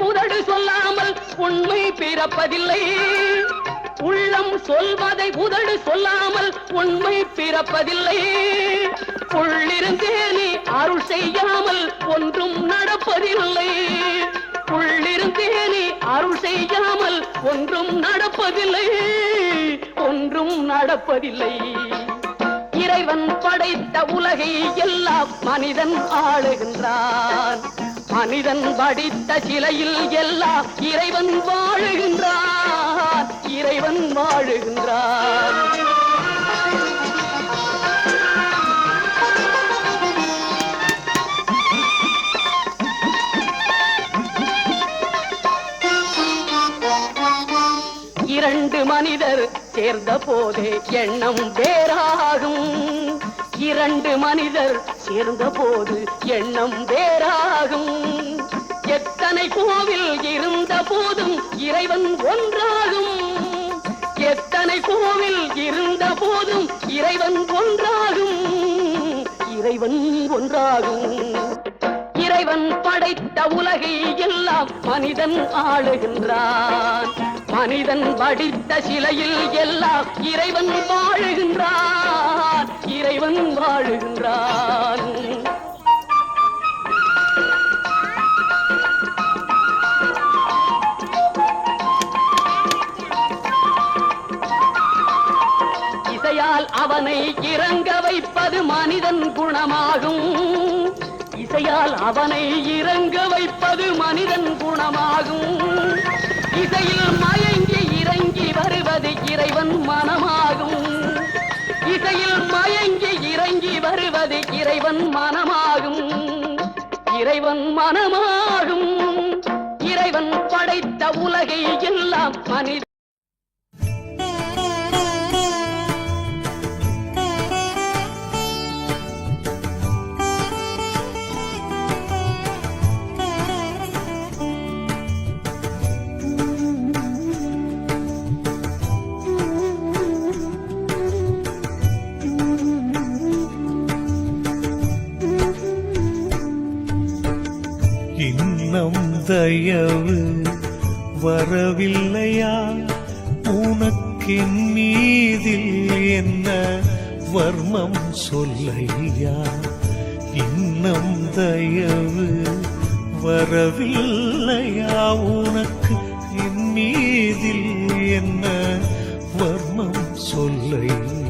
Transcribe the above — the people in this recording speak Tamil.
புதடு சொல்லாமல் உண்மை பிறப்பதில்லை. உள்ளம் சொல்வதை உதடு சொல்லாமல் உண்மை பிறப்பதில்லை. உள்ளிருந்தே நீ அருள் செய்யாமல் ஒன்றும் நடப்பதில்லை. உள்ளிருந்தே நீ அருள் செய்யாமல் ஒன்றும் நடப்பதில்லை. ஒன்றும் நடப்பதில்லை. இறைவன் படைத்த உலகை எல்லாம் மனிதன் ஆளுகின்றான். மனிதன் படித்த சிலையில் எல்லாம் இறைவன் வாழுகின்றான் இறைவன் வாழுகின்றான் இரண்டு மனிதர் சேர்ந்த போதே எண்ணம் வேறாகும். இரண்டு மனிதர் சேர்ந்த போது எண்ணம் வேறாகும். எத்தனை கோவில் இருந்த போதும் இறைவன் ஒன்றாகும். எத்தனை கோவில் இருந்த போதும் இறைவன் ஒன்றாகும். இறைவன் ஒன்றாகும். இறைவன் படைத்த உலகை எல்லாம் மனிதன் ஆளுகின்றான். மனிதன் வடித்த சிலையில் எல்லாம் இறைவன் வாழுகின்றான். இறைவன் வாழுகின்றான். இசையால் அவனை இறங்க வைப்பது மனிதன் குணமாகும். இசையால் அவனை இறங்க வைப்பது மனிதன் குணமாகும். இசையில் மயங்கி இறங்கி வருவது இறைவன் மனமாகும். திசையில் மயங்கி இறங்கி வருவது இறைவன் மனமாகும். இறைவன் மனமாகும். இறைவன் படைத்த உலகை எல்லாம் மனித இன்னம் தயவு வரவில்லையா? உனக்கின் மீதில் என்ன வர்மம் சொல்லையா? இன்னம் தயவு வரவில்லையா? உனக்கு என் மீதில் என்ன வர்மம் சொல்லையா?